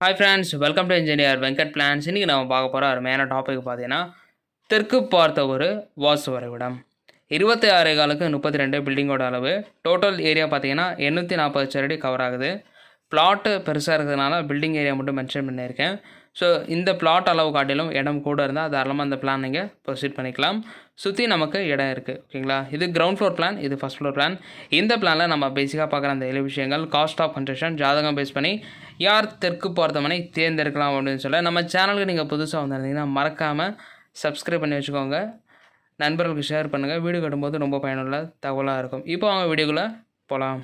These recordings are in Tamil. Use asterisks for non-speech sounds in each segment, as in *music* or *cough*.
Hi friends welcome to engineer Venkat plans இன்றைக்கி நம்ம பார்க்க போகிற அருமையான டாபிக் பார்த்தீங்கன்னா தெற்கு பார்த்த ஒரு வாசு வரைவிடம் இருபத்தி ஆறு காலுக்கு முப்பத்தி ரெண்டு பில்டிங்கோட அளவு. டோட்டல் ஏரியா பார்த்தீங்கன்னா எண்ணூற்றி நாற்பது சரடி கவர் ஆகுது. பிளாட்டு பெருசாக இருக்கிறதுனால பில்டிங் ஏரியா மட்டும் மென்ஷன் பண்ணியிருக்கேன். ஸோ இந்த பிளாட் அளவு காட்டிலும் இடம் கூட இருந்தால் தாராளமாக அந்த பிளான் நீங்கள் ப்ரொசீட் பண்ணிக்கலாம். சுற்றி நமக்கு இடம் இருக்குது ஓகேங்களா இது கிரவுண்ட் ஃப்ளோர் பிளான் இது ஃபஸ்ட் ஃப்ளோர் பிளான் இந்த பிளானில் நம்ம பேசிக்காக பார்க்குற அந்த ஏழு விஷயங்கள் காஸ்ட் ஆஃப் கன்ஸ்ட்ரக்ஷன் ஜாதகம் பேஸ் பண்ணி யார் தெற்கு போகிறதமனை தேர்ந்தெடுக்கலாம் அப்படின்னு சொல்ல நம்ம சேனலுக்கு நீங்கள் புதுசாக வந்திருந்தீங்கன்னா மறக்காமல் சப்ஸ்கிரைப் பண்ணி வச்சுக்கோங்க. நண்பர்களுக்கு ஷேர் பண்ணுங்கள் வீடியோ கட்டும்போது ரொம்ப பயனுள்ள தகவலாக இருக்கும். இப்போ அவங்க வீடியோக்குள்ளே போகலாம்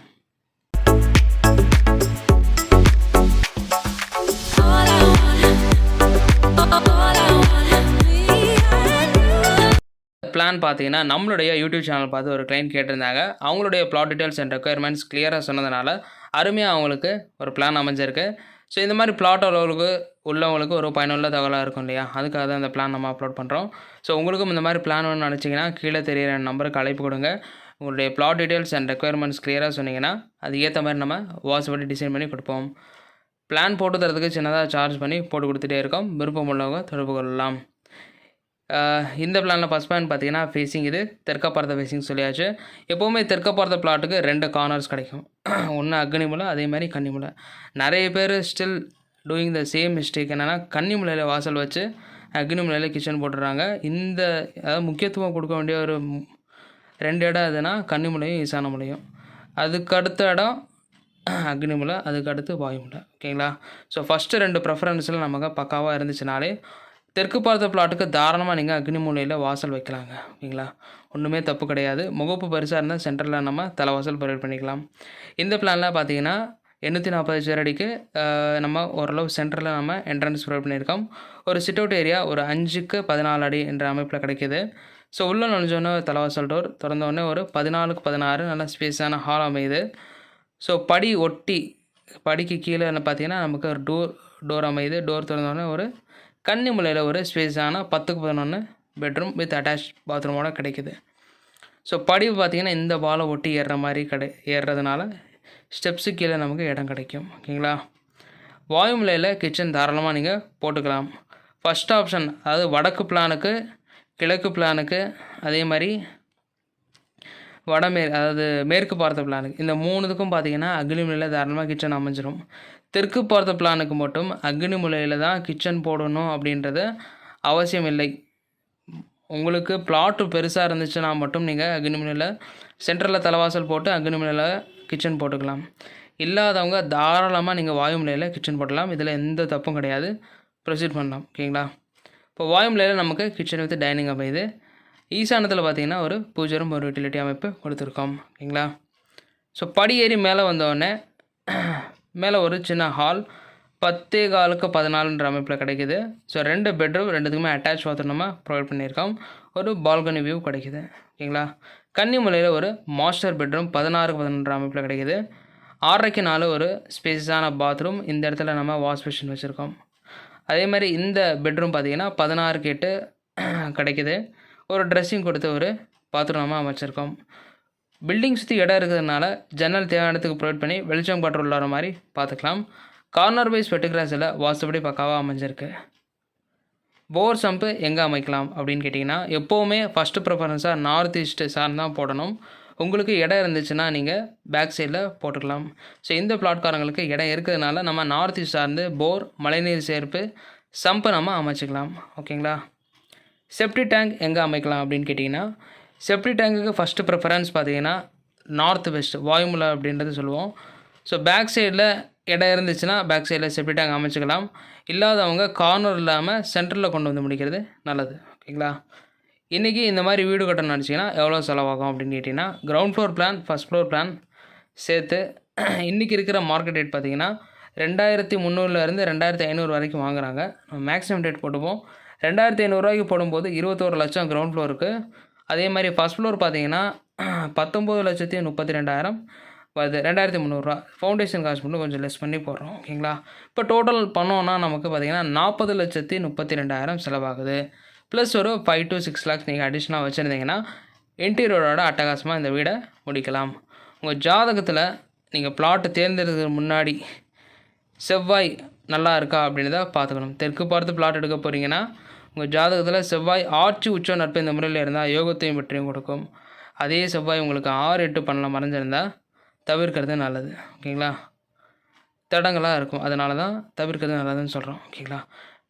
பிளான் பார்த்தீங்கன்னா நம்மளுடைய யூடியூப் சேனல் பார்த்து ஒரு கிளைண்ட் கேட்டிருந்தாங்க. அவங்களுடைய ப்ளாட் டீட்டெயில்ஸ் அண்ட் ரெக்குயர்மெண்ட்ஸ் கிளியராக சொன்னதுனால அருமையாக அவங்களுக்கு ஒரு பிளான் அமைஞ்சிருக்கு. ஸோ இந்த மாதிரி பிளாட் அளவுக்கு உள்ளவங்களுக்கு ஒரு பயனுள்ள தகவலாக இருக்கும் இல்லையா? அதுக்காக தான் இந்த பிளான் நம்ம அப்லோட் பண்ணுறோம் ஸோ உங்களுக்கும் இந்த மாதிரி பிளான் ஒன்று நினச்சிங்கன்னா கீழே தெரியிற நம்பருக்கு அழைப்பு கொடுங்க. உங்களுடைய ப்ளாட் டீட்டெயில்ஸ் அண்ட் ரெக்குயர்மெண்ட்ஸ் கிளியராக சொன்னீங்கன்னா அது ஏற்ற மாதிரி நம்ம வாட்ஸ் பண்ணி டிசைன் பண்ணி கொடுப்போம். பிளான் போட்டு தரதுக்கு சின்னதாக சார்ஜ் பண்ணி போட்டு கொடுத்துட்டே இருக்கோம். விருப்பம் உள்ளவங்க தொடர்பு கொள்ளலாம். இந்த பிளானில் ஃபஸ்ட் பிளான் பார்த்தீங்கன்னா ஃபேஸிங் இது தெற்க பார்த்த ஃபேஸிங் சொல்லியாச்சு. எப்போவுமே தெற்க பார்த்த பிளாட்டுக்கு ரெண்டு கார்னர்ஸ் கிடைக்கும். *clears throat* ஒன்று அக்னிமுலை அதே மாதிரி கன்னிமுலை நிறைய பேர் still doing the same mistake என்னென்னா கன்னிமுலையில் வாசல் வச்சு அக்னிமுலையில் கிச்சன் போட்டுடுறாங்க. இந்த அதாவது முக்கியத்துவம் கொடுக்க வேண்டிய ஒரு ரெண்டு இடம் எதுனா கன்னிமுலையும் ஈசானமுலையும் அதுக்கு அடுத்த இடம் *clears throat* அக்னிமுலை அதுக்கு அடுத்து வாயுமுலை ஓகேங்களா? ஸோ ஃபஸ்ட்டு ரெண்டு ப்ரெஃபரன்ஸில் நமக்கு பக்காவாக இருந்துச்சுனாலே தெற்கு பார்த்த பிளாட்டுக்கு தாராளமாக நீங்கள் அக்னி மூலையில் வாசல் வைக்கலாங்க. ஓகேங்களா? ஒன்றுமே தப்பு கிடையாது. முகப்பு பெருசாக இருந்தால் சென்டரில் நம்ம தலைவாசல் ப்ரொவைட் பண்ணிக்கலாம். இந்த பிளானில் பார்த்தீங்கன்னா எண்ணூற்றி நாற்பது சதுரடிக்கு நம்ம ஓரளவு சென்டரில் நம்ம என்ட்ரன்ஸ் ப்ரொவைட் பண்ணியிருக்கோம். ஒரு சிட் அவுட் ஏரியா ஒரு அஞ்சுக்கு பதினாலு அடி என்ற அமைப்பில் கிடைக்கிது. ஸோ உள்ளே நுழைஞ்சோடனே ஒரு தலைவாசல் டோர் திறந்தோடனே ஒரு பதினாலுக்கு பதினாறு நல்ல ஸ்பேஸான ஹால் அமையுது. ஸோ படி ஒட்டி படிக்கு கீழே என்ன பார்த்தீங்கன்னா நமக்கு ஒரு டோர் டோர் அமையுது. டோர் திறந்தோடனே ஒரு கன்னிமலையில் ஒரு ஸ்பேஸான பத்துக்கு பதினொன்று பெட்ரூம் வித் அட்டாச் பாத்ரூமோட கிடைக்குது. ஸோ படிவு பார்த்திங்கன்னா இந்த வாலை ஒட்டி ஏறுற மாதிரி கிடை ஏறுறதுனால ஸ்டெப்ஸு கீழே நமக்கு இடம் கிடைக்கும். ஓகேங்களா? வாயுமலையில் கிச்சன் தாராளமாக நீங்கள் போட்டுக்கலாம். ஃபஸ்ட் ஆப்ஷன் அதாவது வடக்கு பிளானுக்கு கிழக்கு பிளானுக்கு அதே மாதிரி வடமே அதாவது மேற்கு பார்த்த பிளானுக்கு இந்த மூணுத்துக்கும் பார்த்தீங்கன்னா அக்னிமுலையில் தாராளமாக கிச்சன் அமைஞ்சிரும். தெற்கு பார்த்த பிளானுக்கு மட்டும் அக்னிமுலையில் தான் கிச்சன் போடணும் அப்படின்றது அவசியம் இல்லை. உங்களுக்கு பிளாட்டு பெருசாக இருந்துச்சுன்னா மட்டும் நீங்கள் அக்னிமுலையில் சென்டரில் தலைவாசல் போட்டு அக்னிமுலையில் கிச்சன் போட்டுக்கலாம். இல்லாதவங்க தாராளமாக நீங்கள் வாயுமலையில் கிச்சன் போடலாம். இதில் எந்த தப்பும் கிடையாது. ப்ரொசீட் பண்ணலாம். ஓகேங்களா? இப்போ வாயுமலையில் நமக்கு கிச்சன் வித் டைனிங் அமையுது. ஈசானத்தில் பார்த்தீங்கன்னா ஒரு பூஜரும் ஒரு யூட்டிலிட்டி அமைப்பு கொடுத்துருக்கோம். ஓகேங்களா? ஸோ படி ஏறி மேலே வந்தோடனே மேலே ஒரு சின்ன ஹால் பத்தே காலுக்கு பதினாலுன்ற அமைப்பில் கிடைக்குது. ஸோ ரெண்டு பெட்ரூம் ரெண்டுத்துக்குமே அட்டாச் பாத்ரூமாக நம்ம ப்ரொவைட் பண்ணியிருக்கோம். ஒரு பால்கனி வியூ கிடைக்குது. ஓகேங்களா? கன்னிமலையில் ஒரு மாஸ்டர் பெட்ரூம் பதினாறுக்கு பதினொன்ற அமைப்பில் கிடைக்குது. ஆறரைக்கு நாலு ஒரு ஸ்பேஸான பாத்ரூம் இந்த இடத்துல நம்ம வாஷ் மிஷின் வச்சுருக்கோம். அதே மாதிரி இந்த பெட்ரூம் பார்த்திங்கன்னா பதினாறுக்கு எட்டு கிடைக்குது. ஒரு ட்ரெஸ்ஸிங் கொடுத்து ஒரு பாத்ரூமாக நம்ம அமைச்சிருக்கோம். பில்டிங் சுற்றி இடம் இருக்கிறதுனால ஜன்னல் தேவையானதுக்கு ப்ரொவைட் பண்ணி வெளிச்சம் காற்று உள்ளார மாதிரி பார்த்துக்கலாம். கார்னர் வைஸ் வெட்டுகிராஸில் வாஸ்துபடி பக்காவாக அமைஞ்சிருக்கு. போர் சம்பு எங்கே அமைக்கலாம் அப்படின்னு கேட்டிங்கன்னா எப்போவுமே ஃபஸ்ட்டு ப்ரிஃபரன்ஸாக நார்த் ஈஸ்ட்டு சார்ந்து தான் போடணும். உங்களுக்கு இடம் இருந்துச்சுன்னா நீங்கள் பேக் சைடில் போட்டுக்கலாம். ஸோ இந்த பிளாட்காரங்களுக்கு இடம் இருக்கிறதுனால நம்ம நார்த் ஈஸ்ட் சார்ந்து போர் மழைநீர் சேர்ப்பு சம்பை நம்ம அமைச்சிக்கலாம். ஓகேங்களா செப்டி டேங்க் எங்கே அமைக்கலாம் அப்படின்னு கேட்டிங்கன்னா செப்டி டேங்குக்கு ஃபஸ்ட்டு ப்ரிஃபரன்ஸ் பார்த்தீங்கன்னா நார்த் வெஸ்ட் வாயுமுலா அப்படின்றது சொல்லுவோம். ஸோ பேக் சைடில் இடம் இருந்துச்சுன்னா பேக் சைடில் செப்டி டேங்க் அமைச்சிக்கலாம். இல்லாதவங்க கார்னர் இல்லாமல் சென்டரில் கொண்டு வந்து முடிக்கிறது நல்லது. ஓகேங்களா? இன்றைக்கி இந்த மாதிரி வீடு கட்டணும் நினச்சிங்கன்னா எவ்வளோ செலவாகும் அப்படின்னு கேட்டிங்கன்னா ground floor plan first floor plan சேர்த்து இன்றைக்கி இருக்கிற மார்க்கெட் ரேட் பார்த்தீங்கன்னா ரெண்டாயிரத்தி முந்நூறுலேருந்து ரெண்டாயிரத்தி ஐநூறு வரைக்கும் வாங்குறாங்க. மேக்ஸிமம் ரேட் போட்டுப்போம். ரெண்டாயிரத்தி ஐநூறுரூவாய்க்கு போடும்போது இருபத்தோரு லட்சம் கிரவுண்ட் ஃப்ளோருக்கு அதே மாதிரி ஃபஸ்ட் ஃப்ளோர் பார்த்தீங்கன்னா பத்தொம்பது லட்சத்தி முப்பத்தி ரெண்டாயிரம் வருது. ரெண்டாயிரத்தி முந்நூறுரூவா ஃபவுண்டேஷன் காசு மட்டும் கொஞ்சம் லெஸ் பண்ணி போடுறோம் ஓகேங்களா? இப்போ டோட்டல் பண்ணோன்னா நமக்கு பார்த்தீங்கன்னா நாற்பது லட்சத்தி முப்பத்தி ரெண்டாயிரம் செலவாகுது. ப்ளஸ் ஒரு ஃபைவ் டு சிக்ஸ் லேக்ஸ் நீங்கள் அடிஷ்னலாக வச்சுருந்தீங்கன்னா இன்டீரியரோட அட்டகாசமாக இந்த வீடை முடிக்கலாம். உங்கள் ஜாதகத்தில் நீங்கள் பிளாட்டு தேர்ந்தெடுக்கிறதுக்கு முன்னாடி செவ்வாய் நல்லா இருக்கா அப்படின்றத பார்த்துக்கணும். தெற்கு பார்த்து பிளாட் எடுக்க போகிறீங்கன்னா உங்கள் ஜாதகத்தில் செவ்வாய் ஆட்சி உச்ச நட்பு இந்த முறையில் இருந்தால் யோகத்தையும் வெற்றியும் கொடுக்கும். அதே செவ்வாய் உங்களுக்கு ஆறு எட்டு பண்ணலாம் மறைஞ்சிருந்தால் தவிர்க்கிறது நல்லது. ஓகேங்களா? தடங்களாக இருக்கும். அதனால தான் தவிர்க்கிறது நல்லதுன்னு சொல்கிறோம் ஓகேங்களா?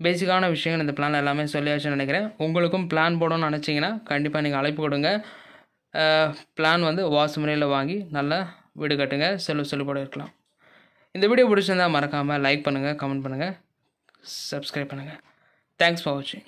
பேசிக்கான விஷயங்கள் இந்த பிளான் எல்லாமே சொல்லியாச்சுன்னு நினைக்கிறேன். உங்களுக்கும் பிளான் போடணும்னு நினச்சிங்கன்னா கண்டிப்பாக நீங்கள் அழைப்பு கொடுங்க. பிளான் வந்து வாசு முறையில் வாங்கி நல்லா வீடு கட்டுங்க. செலவு செல்லுபட இருக்கலாம். இந்த வீடியோ பிடிச்சிருந்தால் மறக்காமல் லைக் பண்ணுங்கள் கமெண்ட் பண்ணுங்கள் சப்ஸ்கிரைப் பண்ணுங்கள் தேங்க்ஸ் ஃபார் வாட்சிங்